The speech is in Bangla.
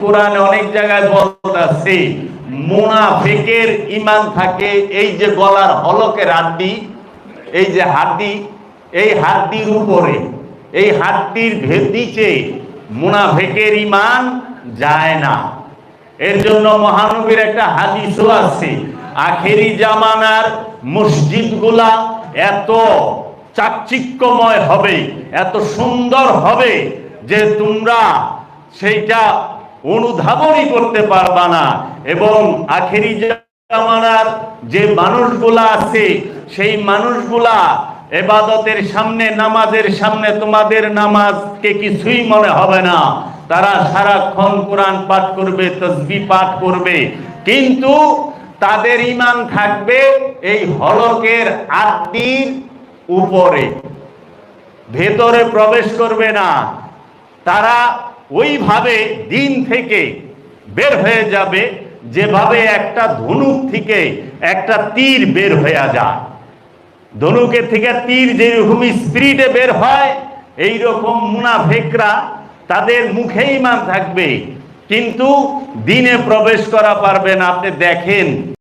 কোরআনে অনেক জায়গায় বলতেছে, মুনাফিকের ইমান থাকে এই যে গলার হলকের হাড্ডি এই যে হাড্ডি, এই হাড্ডির উপরে, এই হাড্ডির নিচে মুনাফিকের ইমান যায় না। এর জন্য মহানবীর একটা হাদিসও আছে, আখেরি জামানার মসজিদগুলা এত চাকচিক্যময় হবে, এত সুন্দর হবে যে তোমরা সেইটা অনুধাবনই করতে পারবা না। এবং আখেরি জামানার যে মানুষগুলা আছে, সেই মানুষগুলা এবাদতের সামনে, নামাজের সামনে তোমাদের নামাজকে কিছুই মনে হবে না। তারা সারাক্ষণ কোরআন পাঠ করবে, তসবি পাঠ করবে। কিন্তু তাদের ইমান থাকবে এই হলকের আত্মীর উপরে। ভেতরে প্রবেশ করবে না। তারা ওইভাবে দিন থেকে বের হয়ে যাবে, যেভাবে একটা ধনুক থেকে একটা তীর বের হয়ে যায়। ধনুকের থেকে তীর যেরকম স্পিরিটে বের হয় এই রকম মুনাফেকরা তাদের মুখে ইমান থাকবে। কিন্তু দিনে প্রবেশ করা পারবে না। আপনি দেখেন।